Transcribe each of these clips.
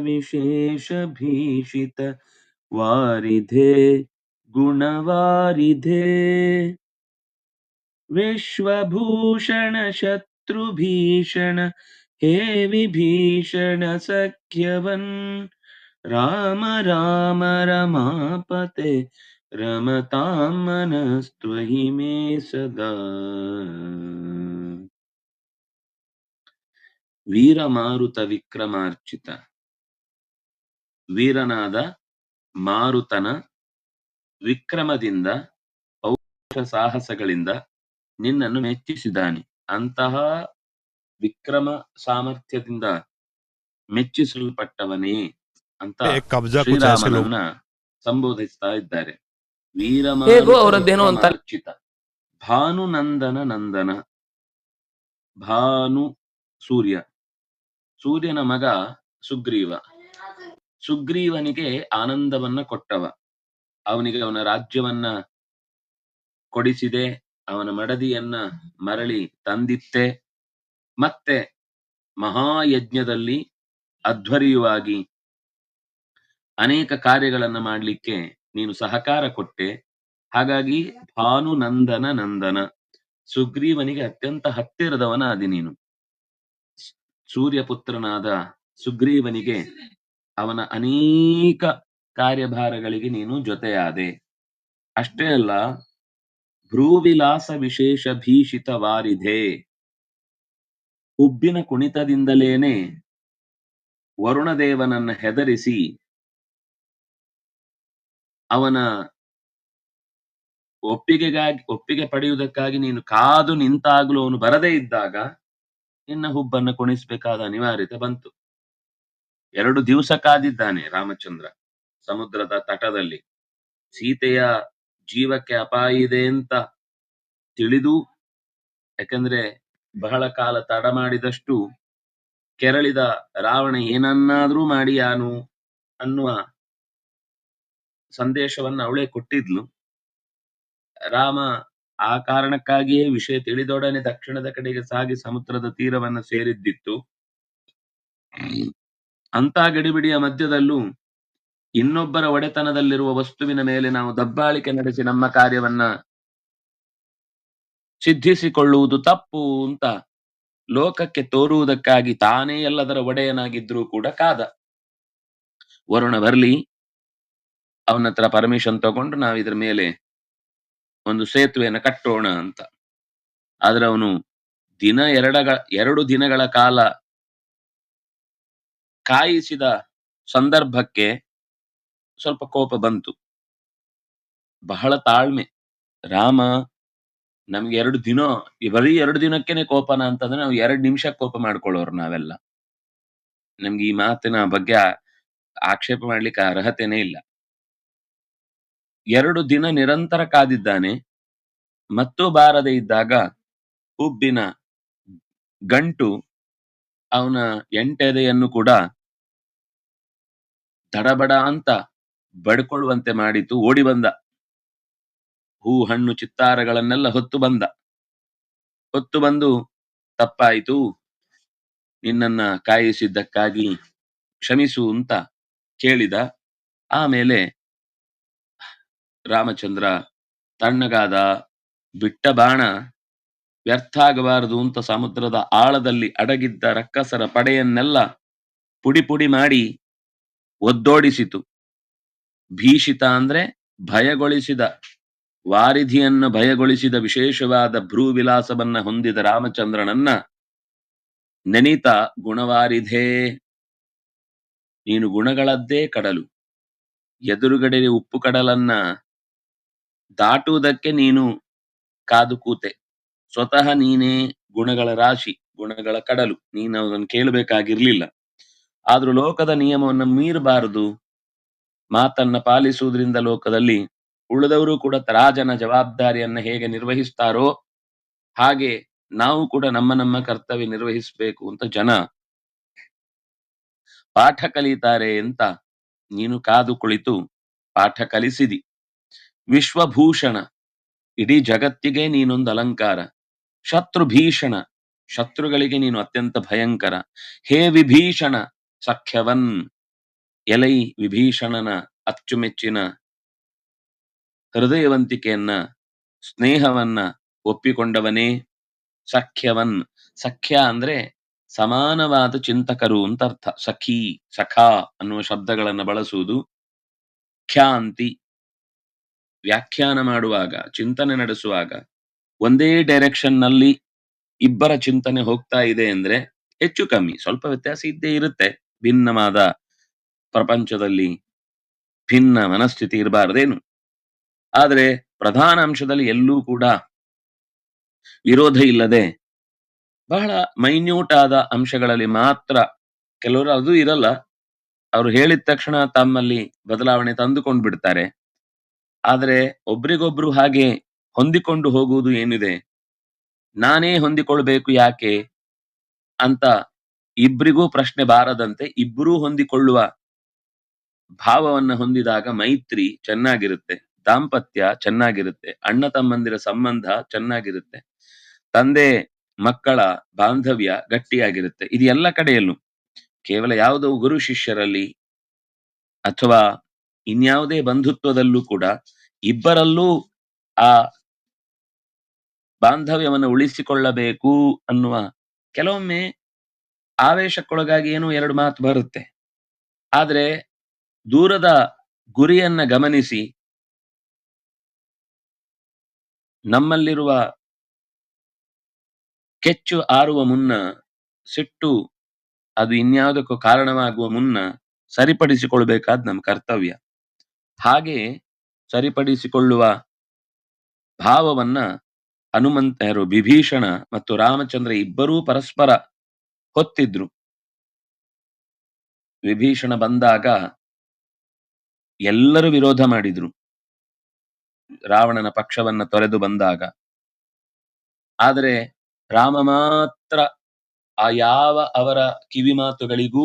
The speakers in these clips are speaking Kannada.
ವಿಶೇಷ ಭೀಷಿತ ವಾರಿಧೆ ಗುಣವಾರಿಧೆ ವಿಶ್ವಭೂಷಣ ಶತ್ರುಭೀಷಣ ಹೇ ವಿಭೀಷಣ ಸಖ್ಯವನ್ ರಾಮ ರಾಮ ರಮಾಪತೆ ರಮತಾಂ ಮನಸ್ತ್ವಯಿ ಮೇ ಸದಾ ವೀರಮಾರುತ ವಿಕ್ರಮಾರ್ಚಿತ ವೀರನಾದ ಮಾರುತನ ವಿಕ್ರಮದಿಂದ ಪೌಷ ಸಾಹಸಗಳಿಂದ ನಿನ್ನನ್ನು ಮೆಚ್ಚಿಸಿದಾನೆ ಅಂತಹ ವಿಕ್ರಮ ಸಾಮರ್ಥ್ಯದಿಂದ ಮೆಚ್ಚಿಸಲ್ಪಟ್ಟವನೇ ಅಂತ ಶ್ರೀರಾಮನನ್ನ ಸಂಬೋಧಿಸ್ತಾ ಇದ್ದಾರೆ. ಭಾನು ನಂದನ ನಂದನ. ಭಾನು ಸೂರ್ಯ. ಸೂರ್ಯನ ಮಗ ಸುಗ್ರೀವ. ಸುಗ್ರೀವನಿಗೆ ಆನಂದವನ್ನ ಕೊಟ್ಟವ. ಅವನಿಗೆ ಅವನ ರಾಜ್ಯವನ್ನ ಕೊಡಿಸಿದೆ, ಅವನ ಮಡದಿಯನ್ನ ಮರಳಿ ತಂದಿತ್ತೆ. ಮತ್ತೆ ಮಹಾಯಜ್ಞದಲ್ಲಿ ಅಧ್ವರಿಯುವಾಗಿ ಅನೇಕ ಕಾರ್ಯಗಳನ್ನ ಮಾಡಲಿಕ್ಕೆ ನೀನು ಸಹಕಾರ ಕೊಟ್ಟೆ. ಹಾಗಾಗಿ ಭಾನುನಂದನ ನಂದನ ಸುಗ್ರೀವನಿಗೆ ಅತ್ಯಂತ ಹತ್ತಿರದವನ ಅದಿ ನೀನು. ಸೂರ್ಯಪುತ್ರನಾದ ಸುಗ್ರೀವನಿಗೆ ಅವನ ಅನೇಕ ಕಾರ್ಯಭಾರಗಳಿಗೆ ನೀನು ಜೊತೆಯಾದೆ. ಅಷ್ಟೇ ಅಲ್ಲ, ಭ್ರೂವಿಲಾಸ ವಿಶೇಷ ಭೀಷಿತ ವಾರಿಧೆ. ಹುಬ್ಬಿನ ಕುಣಿತದಿಂದಲೇನೆ ವರುಣದೇವನನ್ನ ಹೆದರಿಸಿ ಅವನ ಒಪ್ಪಿಗೆಗಾಗಿ, ಒಪ್ಪಿಗೆ ಪಡೆಯುವುದಕ್ಕಾಗಿ ನೀನು ಕಾದು ನಿಂತಾಗಲೂ ಅವನು ಬರದೇ ಇದ್ದಾಗ, ನಿನ್ನ ಹುಬ್ಬನ್ನು ಕುಣಿಸಬೇಕಾದ ಅನಿವಾರ್ಯತೆ ಬಂತು. ಎರಡು ದಿವಸ ಕಾದಿದ್ದಾನೆ ರಾಮಚಂದ್ರ ಸಮುದ್ರದ ತಟದಲ್ಲಿ. ಸೀತೆಯ ಜೀವಕ್ಕೆ ಅಪಾಯ ಇದೆ ಅಂತ ತಿಳಿದು, ಯಾಕಂದ್ರೆ ಬಹಳ ಕಾಲ ತಡ ಮಾಡಿದಷ್ಟು ಕೆರಳಿದ ರಾವಣ ಏನನ್ನಾದ್ರೂ ಮಾಡಿಯಾನು ಅನ್ನುವ ಸಂದೇಶವನ್ನ ಅವಳೇ ಕೊಟ್ಟಿದ್ಲು. ರಾಮ ಆ ಕಾರಣಕ್ಕಾಗಿಯೇ ವಿಷಯ ತಿಳಿದೊಡನೆ ದಕ್ಷಿಣದ ಕಡೆಗೆ ಸಾಗಿ ಸಮುದ್ರದ ತೀರವನ್ನ ಸೇರಿದ್ದಿತ್ತು. ಅಂತ ಗಡಿಬಿಡಿಯ ಮಧ್ಯದಲ್ಲೂ ಇನ್ನೊಬ್ಬರ ಒಡೆತನದಲ್ಲಿರುವ ವಸ್ತುವಿನ ಮೇಲೆ ನಾವು ದಬ್ಬಾಳಿಕೆ ನಡೆಸಿ ನಮ್ಮ ಕಾರ್ಯವನ್ನ ಸಿದ್ಧಿಸಿಕೊಳ್ಳುವುದು ತಪ್ಪು ಅಂತ ಲೋಕಕ್ಕೆ ತೋರುವುದಕ್ಕಾಗಿ ತಾನೇ ಎಲ್ಲದರ ಒಡೆಯನಾಗಿದ್ರೂ ಕೂಡ ಕಾದ. ವರುಣ ಬರ್ಲಿ, ಅವನ ಹತ್ರ ಪರ್ಮಿಷನ್ ತಗೊಂಡು ನಾವು ಇದ್ರ ಮೇಲೆ ಒಂದು ಸೇತುವೆಯನ್ನು ಕಟ್ಟೋಣ ಅಂತ. ಆದ್ರೆ ಅವನು ದಿನ ಎರಡಗ, ಎರಡು ದಿನಗಳ ಕಾಲ ಕಾಯಿಸಿದ ಸಂದರ್ಭಕ್ಕೆ ಸ್ವಲ್ಪ ಕೋಪ ಬಂತು. ಬಹಳ ತಾಳ್ಮೆ. ರಾಮ, ನಮ್ಗೆ ಎರಡು ದಿನ, ಬರೀ ಎರಡು ದಿನಕ್ಕೇನೆ ಕೋಪನ ಅಂತಂದ್ರೆ ನಾವು ಎರಡು ನಿಮಿಷ ಕೋಪ ಮಾಡ್ಕೊಳ್ಳೋರು ನಾವೆಲ್ಲ. ನಮ್ಗೆ ಈ ಮಾತಿನ ಬಗ್ಗೆ ಆಕ್ಷೇಪ ಮಾಡ್ಲಿಕ್ಕೆ ಅರ್ಹತೆನೇ ಇಲ್ಲ. ಎರಡು ದಿನ ನಿರಂತರ ಕಾದಿದ್ದಾನೆ. ಮತ್ತು ಬಾರದೆ ಇದ್ದಾಗ ಹುಬ್ಬಿನ ಗಂಟು ಅವನ ಎಂಟೆದೆಯನ್ನು ಕೂಡ ತಡಬಡ ಅಂತ ಬಡ್ಕೊಳ್ಳುವಂತೆ ಮಾಡಿತು ಓಡಿ ಬಂದ. ಹೂ, ಹಣ್ಣು, ಚಿತ್ತಾರಗಳನ್ನೆಲ್ಲ ಹೊತ್ತು ಬಂದ. ಹೊತ್ತು ಬಂದು ತಪ್ಪಾಯಿತು. ನಿನ್ನನ್ನ ಕಾಯಿಸಿದ್ದಕ್ಕಾಗಿ ಕ್ಷಮಿಸು ಅಂತ ಕೇಳಿದ. ಆಮೇಲೆ ರಾಮಚಂದ್ರ ತಣ್ಣಗಾದ ಬಿಟ್ಟ ಬಾಣ ವ್ಯರ್ಥ ಆಗಬಾರದು ಅಂತ ಸಮುದ್ರದ ಆಳದಲ್ಲಿ ಅಡಗಿದ್ದ ರಕ್ಕಸರ ಪಡೆಯನ್ನೆಲ್ಲ ಪುಡಿ ಪುಡಿ ಮಾಡಿ ಒದ್ದೋಡಿಸಿತು. ಭೀಷಿತ ಅಂದ್ರೆ ಭಯಗೊಳಿಸಿದ. ವಾರಿಧಿಯನ್ನು ಭಯಗೊಳಿಸಿದ ವಿಶೇಷವಾದ ಭ್ರೂವಿಲಾಸವನ್ನ ಹೊಂದಿದ ರಾಮಚಂದ್ರನನ್ನ ನೆನಿತ ಗುಣವಾರಿಧೇ, ನೀನು ಗುಣಗಳದ್ದೇ ಕಡಲು. ಎದುರುಗಡೆ ಉಪ್ಪು ಕಡಲನ್ನ ದಾಟುವುದಕ್ಕೆ ನೀನು ಕಾದು ಕೂತೆ. ಸ್ವತಃ ನೀನೇ ಗುಣಗಳ ರಾಶಿ, ಗುಣಗಳ ಕಡಲು. ನೀನು ಅದನ್ನು ಕೇಳಬೇಕಾಗಿರ್ಲಿಲ್ಲ. ಆದ್ರೂ ಲೋಕದ ನಿಯಮವನ್ನು ಮೀರಬಾರದು. ಮಾತನ್ನ ಪಾಲಿಸುವುದರಿಂದ ಲೋಕದಲ್ಲಿ ಉಳಿದವರು ಕೂಡ ರಾಜನ ಜವಾಬ್ದಾರಿಯನ್ನ ಹೇಗೆ ನಿರ್ವಹಿಸ್ತಾರೋ ಹಾಗೆ ನಾವು ಕೂಡ ನಮ್ಮ ನಮ್ಮ ಕರ್ತವ್ಯ ನಿರ್ವಹಿಸಬೇಕು ಅಂತ ಜನ ಪಾಠ ಕಲಿತಾರೆ ಅಂತ ನೀನು ಕಾದು ಕುಳಿತು ಪಾಠ ಕಲಿಸಿದಿ. ವಿಶ್ವಭೂಷಣ, ಇಡೀ ಜಗತ್ತಿಗೆ ನೀನೊಂದು ಅಲಂಕಾರ. ಶತ್ರು ಭೀಷಣ ಶತ್ರುಗಳಿಗೆ ನೀನು ಅತ್ಯಂತ ಭಯಂಕರ. ಹೇ ವಿಭೀಷಣ ಸಖ್ಯವನ್ ಎಲೈ ವಿಭೀಷಣನ ಅಚ್ಚುಮೆಚ್ಚಿನ ಹೃದಯವಂತಿಕೆಯನ್ನ ಸ್ನೇಹವನ್ನ ಒಪ್ಪಿಕೊಂಡವನೇ ಸಖ್ಯವನ್. ಸಖ್ಯ ಅಂದ್ರೆ ಸಮಾನವಾದ ಚಿಂತಕರು ಅಂತ ಅರ್ಥ. ಸಖಿ, ಸಖಾ ಅನ್ನುವ ಶಬ್ದಗಳನ್ನ ಬಳಸುವುದು ಖ್ಯಾಂತಿ. ವ್ಯಾಖ್ಯಾನ ಮಾಡುವಾಗ, ಚಿಂತನೆ ನಡೆಸುವಾಗ ಒಂದೇ ಡೈರೆಕ್ಷನ್ನಲ್ಲಿ ಇಬ್ಬರ ಚಿಂತನೆ ಹೋಗ್ತಾ ಇದೆ ಅಂದ್ರೆ ಹೆಚ್ಚು ಕಮ್ಮಿ. ಸ್ವಲ್ಪ ವ್ಯತ್ಯಾಸ ಇದ್ದೇ ಇರುತ್ತೆ. ಭಿನ್ನವಾದ ಪ್ರಪಂಚದಲ್ಲಿ ಭಿನ್ನ ಮನಸ್ಥಿತಿ ಇರಬಾರದೇನು? ಆದರೆ ಪ್ರಧಾನ ಅಂಶದಲ್ಲಿ ಎಲ್ಲೂ ಕೂಡ ವಿರೋಧ ಇಲ್ಲದೆ ಬಹಳ ಮೈನ್ಯೂಟ್ ಆದ ಅಂಶಗಳಲ್ಲಿ ಮಾತ್ರ ಕೆಲವರು ಅದು ಇರಲ್ಲ. ಅವರು ಹೇಳಿದ ತಕ್ಷಣ ತಮ್ಮಲ್ಲಿ ಬದಲಾವಣೆ ತಂದುಕೊಂಡು ಬಿಡ್ತಾರೆ. ಆದರೆ ಒಬ್ರಿಗೊಬ್ರು ಹಾಗೆ ಹೊಂದಿಕೊಂಡು ಹೋಗುವುದು ಏನಿದೆ? ನಾನೇ ಹೊಂದಿಕೊಳ್ಬೇಕು ಯಾಕೆ? ಅಂತ ಇಬ್ರಿಗೂ ಪ್ರಶ್ನೆ ಬಾರದಂತೆ ಇಬ್ಬರೂ ಹೊಂದಿಕೊಳ್ಳುವ ಭಾವವನ್ನ ಹೊಂದಿದಾಗ ಮೈತ್ರಿ ಚೆನ್ನಾಗಿರುತ್ತೆ, ದಾಂಪತ್ಯ ಚೆನ್ನಾಗಿರುತ್ತೆ, ಅಣ್ಣ ತಮ್ಮಂದಿರ ಸಂಬಂಧ ಚೆನ್ನಾಗಿರುತ್ತೆ, ತಂದೆ ಮಕ್ಕಳ ಬಾಂಧವ್ಯ ಗಟ್ಟಿಯಾಗಿರುತ್ತೆ, ಇದು ಎಲ್ಲ ಕಡೆಯಲ್ಲೂ. ಕೇವಲ ಯಾವುದೋ ಗುರು ಶಿಷ್ಯರಲ್ಲಿ ಅಥವಾ ಇನ್ಯಾವುದೇ ಬಂಧುತ್ವದಲ್ಲೂ ಕೂಡ ಇಬ್ಬರಲ್ಲೂ ಆ ಬಾಂಧವ್ಯವನ್ನು ಉಳಿಸಿಕೊಳ್ಳಬೇಕು ಅನ್ನುವ ಕೆಲವೊಮ್ಮೆ ಆವೇಶಕ್ಕೊಳಗಾಗಿ ಏನೋ ಎರಡು ಮಾತು ಬರುತ್ತೆ. ಆದ್ರೆ ದೂರದ ಗುರಿಯನ್ನ ಗಮನಿಸಿ ನಮ್ಮಲ್ಲಿರುವ ಕೆಚ್ಚು ಆರುವ ಮುನ್ನ, ಸಿಟ್ಟು ಅದು ಇನ್ಯಾವುದಕ್ಕೂ ಕಾರಣವಾಗುವ ಮುನ್ನ ಸರಿಪಡಿಸಿಕೊಳ್ಬೇಕಾದ ನಮ್ಮ ಕರ್ತವ್ಯ. ಹಾಗೆ ಸರಿಪಡಿಸಿಕೊಳ್ಳುವ ಭಾವವನ್ನ ಹನುಮಂತರು, ವಿಭೀಷಣ ಮತ್ತು ರಾಮಚಂದ್ರ ಇಬ್ಬರೂ ಪರಸ್ಪರ ಹೊತ್ತಿದ್ರು. ವಿಭೀಷಣ ಬಂದಾಗ ಎಲ್ಲರೂ ವಿರೋಧ ಮಾಡಿದ್ರು. ರಾವಣನ ಪಕ್ಷವನ್ನ ತೊರೆದು ಬಂದಾಗ. ಆದರೆ ರಾಮ ಮಾತ್ರ ಆ ಯಾವ ಅವರ ಕಿವಿ ಮಾತುಗಳಿಗೂ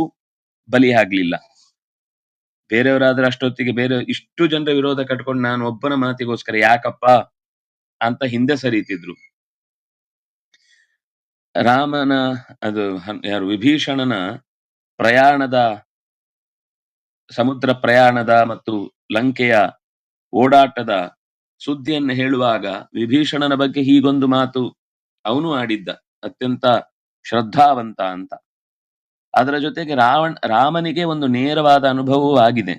ಬಲಿಯಾಗ್ಲಿಲ್ಲ ಬೇರೆಯವರಾದ್ರೆ ಅಷ್ಟೊತ್ತಿಗೆ ಬೇರೆ ಇಷ್ಟು ಜನರ ವಿರೋಧ ಕಟ್ಕೊಂಡು ನಾನು ಒಬ್ಬನ ಮಾತಿಗೋಸ್ಕರ ಯಾಕಪ್ಪ ಅಂತ ಹಿಂದೆ ಸರಿತಿದ್ರು. ರಾಮನ, ಅದು ಯಾರು, ವಿಭೀಷಣನ ಪ್ರಯಾಣದ, ಸಮುದ್ರ ಪ್ರಯಾಣದ ಮತ್ತು ಲಂಕೆಯ ಓಡಾಟದ ಸುದ್ದಿಯನ್ನು ಹೇಳುವಾಗ ವಿಭೀಷಣನ ಬಗ್ಗೆ ಹೀಗೊಂದು ಮಾತು ಅವನು ಆಡಿದ್ದ, ಅತ್ಯಂತ ಶ್ರದ್ಧಾವಂತ ಅಂತ. ಅದರ ಜೊತೆಗೆ ರಾವಣ, ರಾಮನಿಗೆ ಒಂದು ನೇರವಾದ ಅನುಭವವೂ ಆಗಿದೆ.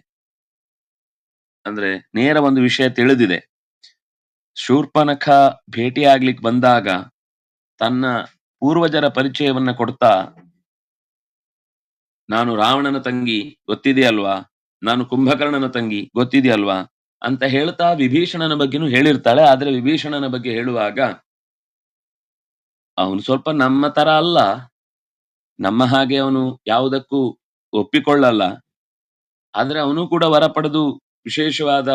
ಅಂದ್ರೆ ನೇರ ಒಂದು ವಿಷಯ ತಿಳಿದಿದೆ. ಶೂರ್ಪನಖ ಭೇಟಿಯಾಗ್ಲಿಕ್ಕೆ ಬಂದಾಗ ತನ್ನ ಪೂರ್ವಜರ ಪರಿಚಯವನ್ನ ಕೊಡ್ತಾ, ನಾನು ರಾವಣನ ತಂಗಿ ಗೊತ್ತಿದೆಯಲ್ವಾ ನಾನು ಕುಂಭಕರ್ಣನ ತಂಗಿ ಗೊತ್ತಿದೆಯಲ್ವಾ ಅಂತ ಹೇಳ್ತಾ ವಿಭೀಷಣನ ಬಗ್ಗೆನೂ ಹೇಳಿರ್ತಾಳೆ. ಆದ್ರೆ ವಿಭೀಷಣನ ಬಗ್ಗೆ ಹೇಳುವಾಗ, ಅವನು ಸ್ವಲ್ಪ ನಮ್ಮ ತರ ಅಲ್ಲ. ನಮ್ಮ ಹಾಗೆ ಅವನು ಯಾವುದಕ್ಕೂ ಒಪ್ಪಿಕೊಳ್ಳಲ್ಲ. ಆದ್ರೆ ಅವನು ಕೂಡ ವರ ಪಡೆದು ವಿಶೇಷವಾದ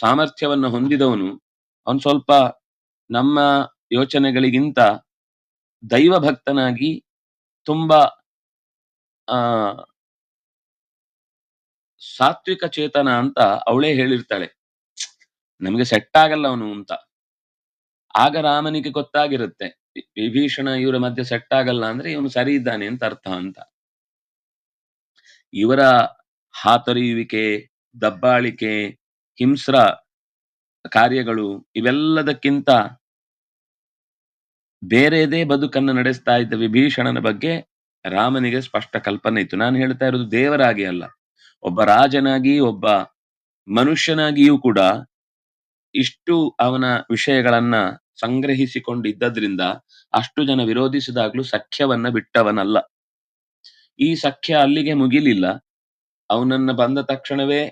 ಸಾಮರ್ಥ್ಯವನ್ನು ಹೊಂದಿದವನು. ಅವನು ಸ್ವಲ್ಪ ನಮ್ಮ ಯೋಚನೆಗಳಿಗಿಂತ ದೈವ ಭಕ್ತನಾಗಿ ತುಂಬಾ, ಆ, ಸಾತ್ವಿಕ ಚೇತನ ಅಂತ ಅವಳೇ ಹೇಳಿರ್ತಾಳೆ. ನಮಗೆ ಸೆಟ್ ಆಗಲ್ಲ ಅವನು ಅಂತ. ಆಗ ರಾಮನಿಗೆ ಗೊತ್ತಾಗಿರುತ್ತೆ ವಿಭೀಷಣ ಇವರ ಮಧ್ಯೆ ಸೆಟ್ ಆಗಲ್ಲ ಅಂದ್ರೆ ಇವನು ಸರಿ ಇದ್ದಾನೆ ಅಂತ ಅರ್ಥ ಅಂತ. ಇವರ ಹಾತೊರೆಯುವಿಕೆ, ದಬ್ಬಾಳಿಕೆ, ಹಿಂಸ್ರ ಕಾರ್ಯಗಳು ಇವೆಲ್ಲದಕ್ಕಿಂತ ಬೇರೆದೇ ಬದುಕನ್ನು ನಡೆಸ್ತಾ ಇದ್ದ ವಿಭೀಷಣನ ಬಗ್ಗೆ ರಾಮನಿಗೆ ಸ್ಪಷ್ಟ ಕಲ್ಪನೆ ಇತ್ತು. ನಾನು ಹೇಳ್ತಾ ಇರೋದು ದೇವರಾಗಿ ಅಲ್ಲ, ಒಬ್ಬ ರಾಜನಾಗಿ ಒಬ್ಬ ಮನುಷ್ಯನಾಗಿಯೂ ಕೂಡ ಇಷ್ಟು ಅವನ ವಿಷಯಗಳನ್ನ ಸಂಗ್ರಹಿಸಿಕೊಂಡಿದ್ದರಿಂದ ಅಷ್ಟು ಜನ ವಿರೋಧಿಸಿದಾಗ್ಲೂ ಸಖ್ಯವನ್ನ ಬಿಟ್ಟವನಲ್ಲ. ಈ ಸಖ್ಯ ಅಲ್ಲಿಗೆ ಮುಗಿಲಿಲ್ಲ. ಅವನನ್ನ ಬಂದ ತಕ್ಷಣವೇ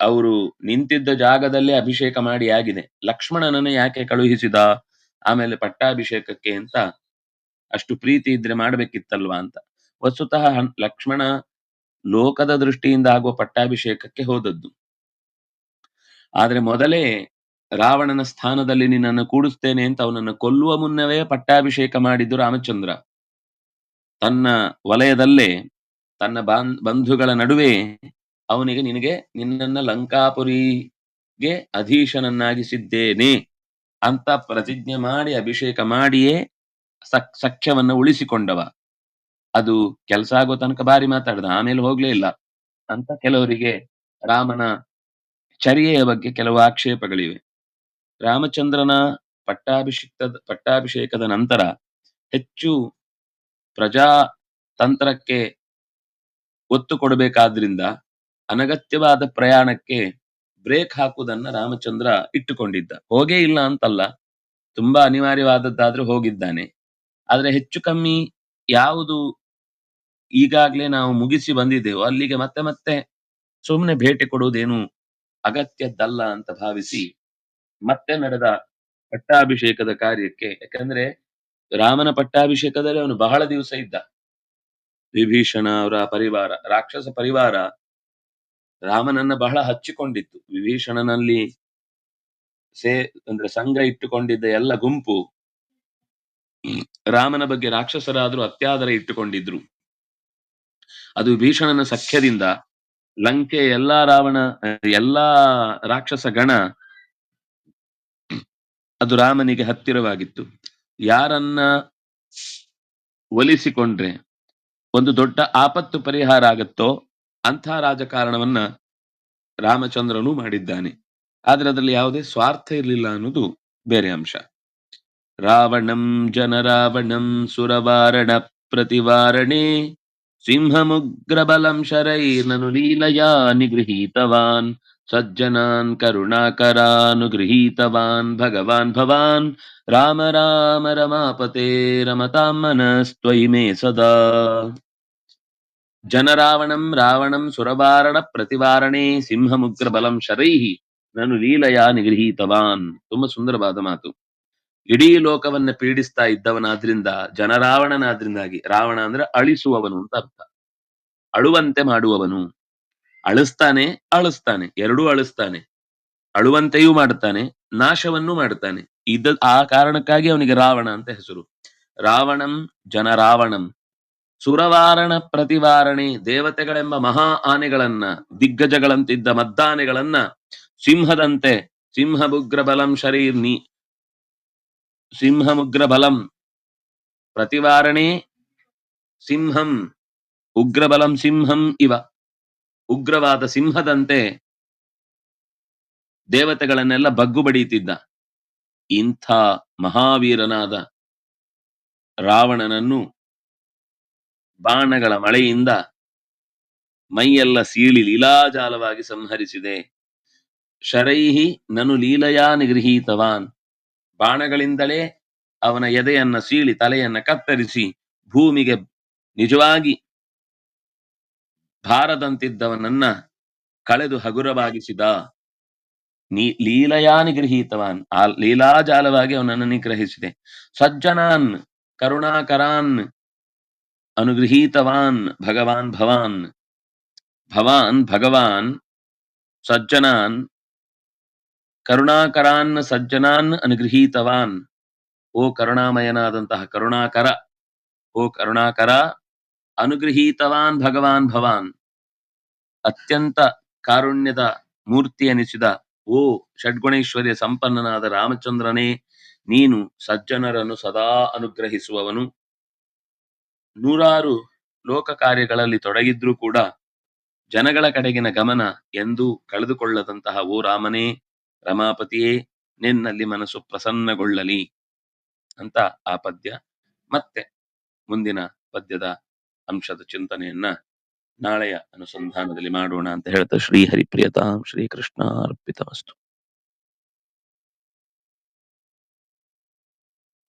ಅವರು ನಿಂತಿದ್ದ ಜಾಗದಲ್ಲೇ ಅಭಿಷೇಕ ಮಾಡಿ ಆಗಿದೆ. ಲಕ್ಷ್ಮಣನನ್ನು ಯಾಕೆ ಕಳುಹಿಸಿದ? ಆಮೇಲೆ ಪಟ್ಟಾಭಿಷೇಕಕ್ಕೆ ಅಂತ ಅಷ್ಟು ಪ್ರೀತಿ ಇದ್ರೆ ಮಾಡ್ಬೇಕಿತ್ತಲ್ವಾ ಅಂತ. ವಸ್ತುತಃ ಲಕ್ಷ್ಮಣ ಲೋಕದ ದೃಷ್ಟಿಯಿಂದ ಆಗುವ ಪಟ್ಟಾಭಿಷೇಕಕ್ಕೆ ಹೋದದ್ದು. ಆದ್ರೆ ಮೊದಲೇ ರಾವಣನ ಸ್ಥಾನದಲ್ಲಿ ನಿನ್ನನ್ನು ಕೂಡಿಸ್ತೇನೆ ಅಂತ ಅವನನ್ನು ಕೊಲ್ಲುವ ಮುನ್ನವೇ ಪಟ್ಟಾಭಿಷೇಕ ಮಾಡಿದ್ದು ರಾಮಚಂದ್ರ. ತನ್ನ ವಲಯದಲ್ಲೇ, ತನ್ನ ಬಾನ್, ಬಂಧುಗಳ ನಡುವೆ ಅವನಿಗೆ ನಿನಗೆ ನಿನ್ನನ್ನ ಲಂಕಾಪುರಿಗೆ ಅಧೀಶನನ್ನಾಗಿಸಿದ್ದೇನೆ. ಅಂತ ಪ್ರತಿಜ್ಞೆ ಮಾಡಿ, ಅಭಿಷೇಕ ಮಾಡಿಯೇ ಸಕ್, ಸಖ್ಯವನ್ನ ಉಳಿಸಿಕೊಂಡವ. ಅದು ಕೆಲಸ ಆಗೋ ತನಕ ಬಾರಿ ಮಾತಾಡ್ದ, ಆಮೇಲೆ ಹೋಗ್ಲೇ ಇಲ್ಲ. ಅಂತ ಕೆಲವರಿಗೆ ರಾಮನ ಚರ್ಯೆಯ ಬಗ್ಗೆ ಕೆಲವು ಆಕ್ಷೇಪಗಳಿವೆ. ರಾಮಚಂದ್ರನ ಪಟ್ಟಾಭಿಷಿಕ್ತದ ಪಟ್ಟಾಭಿಷೇಕದ ನಂತರ ಹೆಚ್ಚು ಪ್ರಜಾತಂತ್ರಕ್ಕೆ ಒತ್ತು ಕೊಡಬೇಕಾದ್ರಿಂದ ಅನಗತ್ಯವಾದ ಪ್ರಯಾಣಕ್ಕೆ ಬ್ರೇಕ್ ಹಾಕುವುದನ್ನ ರಾಮಚಂದ್ರ ಇಟ್ಟುಕೊಂಡಿದ್ದ. ಹೋಗೇ ಇಲ್ಲ ಅಂತಲ್ಲ, ತುಂಬಾ ಅನಿವಾರ್ಯವಾದದ್ದಾದ್ರೆ ಹೋಗಿದ್ದಾನೆ. ಆದ್ರೆ ಹೆಚ್ಚು ಕಮ್ಮಿ ಯಾವುದು ಈಗಾಗ್ಲೇ ನಾವು ಮುಗಿಸಿ ಬಂದಿದ್ದೇವೋ ಅಲ್ಲಿಗೆ ಮತ್ತೆ ಮತ್ತೆ ಸುಮ್ಮನೆ ಭೇಟಿ ಕೊಡುವುದೇನು ಅಗತ್ಯದ್ದಲ್ಲ ಅಂತ ಭಾವಿಸಿ ಮತ್ತೆ ನಡೆದ ಪಟ್ಟಾಭಿಷೇಕದ ಕಾರ್ಯಕ್ಕೆ. ಯಾಕಂದ್ರೆ ರಾಮನ ಪಟ್ಟಾಭಿಷೇಕದಲ್ಲಿ ಅವನು ಬಹಳ ದಿವಸ ಇದ್ದ. ವಿಭೀಷಣ ಅವರ ಪರಿವಾರ, ರಾಕ್ಷಸ ಪರಿವಾರ ರಾಮನನ್ನ ಬಹಳ ಹಚ್ಚಿಕೊಂಡಿತ್ತು. ವಿಭೀಷಣನಲ್ಲಿ ಸೇ, ಅಂದ್ರೆ ಸಂಘ ಇಟ್ಟುಕೊಂಡಿದ್ದ ಎಲ್ಲ ಗುಂಪು ರಾಮನ ಬಗ್ಗೆ ರಾಕ್ಷಸರಾದ್ರೂ ಅತ್ಯಾದರ ಇಟ್ಟುಕೊಂಡಿದ್ರು. ಅದು ವಿಭೀಷಣನ ಸಖ್ಯದಿಂದ ಲಂಕೆ ಎಲ್ಲಾ ರಾವಣ, ಎಲ್ಲಾ ರಾಕ್ಷಸ ಗಣ ಅದು ರಾಮನಿಗೆ ಹತ್ತಿರವಾಗಿತ್ತು. ಯಾರನ್ನ ಒಲಿಸಿಕೊಂಡ್ರೆ, ಒಂದು ದೊಡ್ಡ ಆಪತ್ತು ಪರಿಹಾರ ಆಗತ್ತೋ ಅಂಥ ರಾಜಕಾರಣವನ್ನ ರಾಮಚಂದ್ರನು ಮಾಡಿದ್ದಾನೆ. ಆದ್ರೆ ಅದರಲ್ಲಿ ಯಾವುದೇ ಸ್ವಾರ್ಥ ಇರಲಿಲ್ಲ ಅನ್ನೋದು ಬೇರೆ ಅಂಶ. ರಾವಣಂ ಜನರಾವಣಂ ಸುರವಾರಣ ಪ್ರತಿವಾರಣೆ, ಸಿಂಹಮುಗ್ರಬಲಂ ಶರೈರ್ನನು ಲೀಲಯಾ ನಿಗೃಹೀತವಾನ್, ಸಜ್ಜನಾನ್ ಕರುಣಾಕರಾನುಗೃಹೀತವಾನ್, ಭಗವಾನ್ ಭವಾನ್, ರಾಮ ರಾಮ ರಮಾಪತೆ ರಮತಾಂ ಮನಸ್ತ್ವಯಿ ಮೇ ಸದಾ. ಜನರಾವಣಂ ರಾವಣಂ ಸುರವಾರಣ ಪ್ರತಿವಾರಣೆ ಸಿಂಹಮುಗ್ರ ಬಲಂ ಶರೈಹಿ ನಾನು ಲೀಲಯ ನಿಗೃಹೀತವಾನ್ ತುಂಬಾ ಸುಂದರವಾದ ಮಾತು. ಇಡೀ ಲೋಕವನ್ನ ಪೀಡಿಸ್ತಾ ಇದ್ದವನಾದ್ರಿಂದ, ಜನರಾವಣನಾದ್ರಿಂದಾಗಿ ರಾವಣ ಅಂದ್ರೆ ಅಳಿಸುವವನು ಅಂತ ಅರ್ಥ. ಅಳುವಂತೆ ಮಾಡುವವನು. ಅಳಿಸ್ತಾನೆ ಅಳಿಸ್ತಾನೆ. ಎರಡೂ ಅಳಿಸ್ತಾನೆ. ಅಳುವಂತೆಯೂ ಮಾಡುತ್ತಾನೆ, ನಾಶವನ್ನು ಮಾಡುತ್ತಾನೆ. ಇದ್ದ ಆ ಕಾರಣಕ್ಕಾಗಿ ಅವನಿಗೆ ರಾವಣ ಅಂತ ಹೆಸರು. ರಾವಣಂ, ಜನರಾವಣಂ. ಸುರವಾರಣ ಪ್ರತಿವಾರಣೆ ದೇವತೆಗಳೆಂಬ ಮಹಾ ಆನೆಗಳನ್ನ, ದಿಗ್ಗಜಗಳಂತಿದ್ದ ಮದ್ದಾನೆಗಳನ್ನ, ಸಿಂಹದಂತೆ ಸಿಂಹಮುಗ್ರ ಬಲಂ ಶರೀರ್ ನೀ ಸಿಂಹಮುಗ್ರ ಬಲಂ ಪ್ರತಿವಾರಣೆ ಸಿಂಹಂ, ಉಗ್ರಬಲಂ ಸಿಂಹಂ ಇವ. ಉಗ್ರವಾದ ಸಿಂಹದಂತೆ ದೇವತೆಗಳನ್ನೆಲ್ಲ ಬಗ್ಗು ಬಡಿಯುತ್ತಿದ್ದ. ಇಂಥ ಮಹಾವೀರನಾದ ರಾವಣನನ್ನು ಬಾಣಗಳ ಮಳೆಯಿಂದ ಮೈಯೆಲ್ಲ ಸೀಳಿ ಲೀಲಾಜಾಲವಾಗಿ ಸಂಹರಿಸಿದೆ. ಶರೈಹಿ ನನು ಲೀಲಯಾ ನಿಗೃಹೀತವಾನ್. ಬಾಣಗಳಿಂದಲೇ ಅವನ ಎದೆಯನ್ನ ಸೀಳಿ ತಲೆಯನ್ನ ಕತ್ತರಿಸಿ ಭೂಮಿಗೆ ನಿಜವಾಗಿ ಭಾರದಂತಿದ್ದವನನ್ನ ಕಳೆದು ಹಗುರವಾಗಿಸಿದ. ನೀ ಲೀಲಯಾ ನಿಗೃಹೀತವಾನ್. ಆ ಲೀಲಾಜಾಲವಾಗಿ ಅವನನ್ನು ನಿಗ್ರಹಿಸಿದೆ. ಸಜ್ಜನಾನ್, ಕರುಣಾಕರಾನ್ ಅನುಗೃಹೀತವಾನ್ ಭಗವಾನ್ ಭವಾನ್ ಭವಾನ್ ಭಗವಾನ್, ಸಜ್ಜನಾನ್, ಕರುಣಾಕರಾನ್ ಸಜ್ಜನಾನ್ ಅನುಗೃಹೀತವಾನ್. ಓ ಕರುಣಾಮಯನಾದಂತಹ ಕರುಣಾಕರ, ಓ ಕರುಣಾಕರ ಅನುಗೃಹೀತವಾನ್ ಭಗವಾನ್ ಭವಾನ್. ಅತ್ಯಂತ ಕಾರುಣ್ಯದ ಮೂರ್ತಿ ಎನಿಸಿದ ಓ ಷಡ್ಗುಣೇಶ್ವರ್ಯ ಸಂಪನ್ನನಾದ ರಾಮಚಂದ್ರನೇ, ನೀನು ಸಜ್ಜನರನ್ನು ಸದಾ ಅನುಗ್ರಹಿಸುವವನು. ನೂರಾರು ಲೋಕ ಕಾರ್ಯಗಳಲ್ಲಿ ತೊಡಗಿದ್ರೂ ಕೂಡ ಜನಗಳ ಕಡೆಗಿನ ಗಮನ ಎಂದೂ ಕಳೆದುಕೊಳ್ಳದಂತಹ ಓ ರಾಮನೇ, ರಮಾಪತಿಯೇ, ನಿನ್ನಲ್ಲಿ ಮನಸ್ಸು ಪ್ರಸನ್ನಗೊಳ್ಳಲಿ ಅಂತ ಆ ಪದ್ಯ. ಮತ್ತೆ ಮುಂದಿನ ಪದ್ಯದ ಅಂಶದ ಚಿಂತನೆಯನ್ನ ನಾಳೆಯ ಅನುಸಂಧಾನದಲ್ಲಿ ಮಾಡೋಣ ಅಂತ ಹೇಳ್ತಾ ಶ್ರೀ ಹರಿಪ್ರಿಯತಾಂ ಶ್ರೀಕೃಷ್ಣ ಅರ್ಪಿತ ಅರ್ಪಿತಮಸ್ತು